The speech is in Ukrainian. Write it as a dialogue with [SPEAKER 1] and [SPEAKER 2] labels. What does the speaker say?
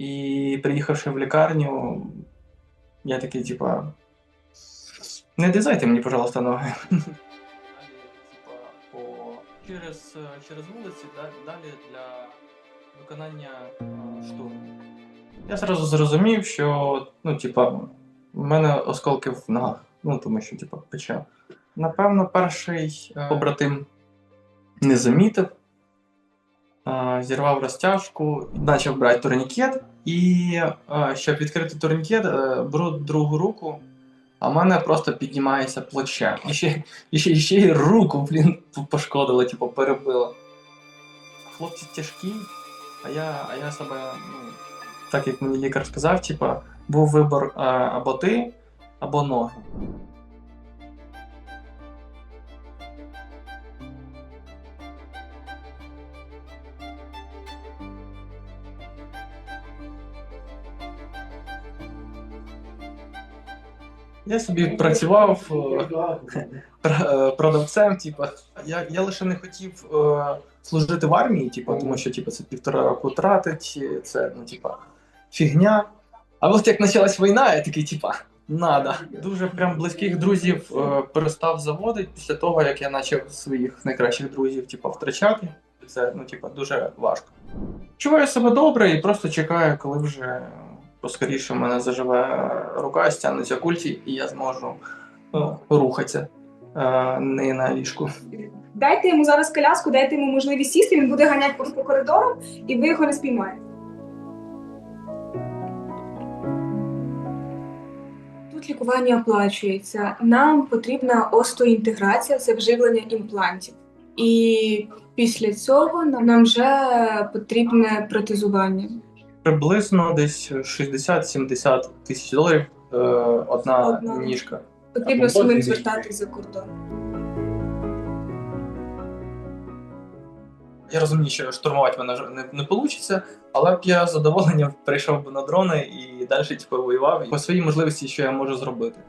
[SPEAKER 1] І приїхавши в лікарню, я такий, типа, не дизайте мені, пожалуйста, ноги. Через, через вулиці далі для виконання штурму. Я зразу зрозумів, що, ну, типа, в мене осколки в ногах. Ну, тому що, типа, пече. Напевно, перший побратим не замітив, зірвав розтяжку, почав брати турнікет, і щоб відкрити турнікет, е, беру другу руку, а в мене просто піднімається плече. І ще, і ще, і ще й руку, блін, пошкодило, типу, перебило. Хлопці тяжкі, а я, а я себе, ну, так як мені лікар сказав, типа, був вибір е, або ти, або ноги. Я собі працював е, е, продавцем, типа. Я, я лише не хотів е, служити в армії, типа, тому що типа, це півтора року тратить, це ну, типа, фігня. А от як почалась війна, я такий, типа, надо. Дуже прям близьких друзів е, перестав заводити після того, як я почав своїх найкращих друзів, типа, втрачати. Це ну, типа, дуже важко. Чуваю себе добре і просто чекаю, коли вже поскоріше в мене заживе рука, стягнеться культі, і я зможу е, рухатися е, не на ліжку.
[SPEAKER 2] Дайте йому зараз коляску, дайте йому можливість сісти, він буде ганяти по, по коридору, і ви його не спіймаєте. Тут лікування оплачується. Нам потрібна остеоінтеграція, це вживлення імплантів. І після цього нам нам вже потрібне протезування.
[SPEAKER 1] Приблизно десь 60-70 тисяч доларів е, одна,
[SPEAKER 2] Одна.
[SPEAKER 1] ніжка.
[SPEAKER 2] Потрібно самим звертатись за кордон.
[SPEAKER 1] Я розумію, що штурмувати мене вже не, не вийде, але б я з задоволенням прийшов би на дрони і далі типу, воював по своїй можливості, що я можу зробити.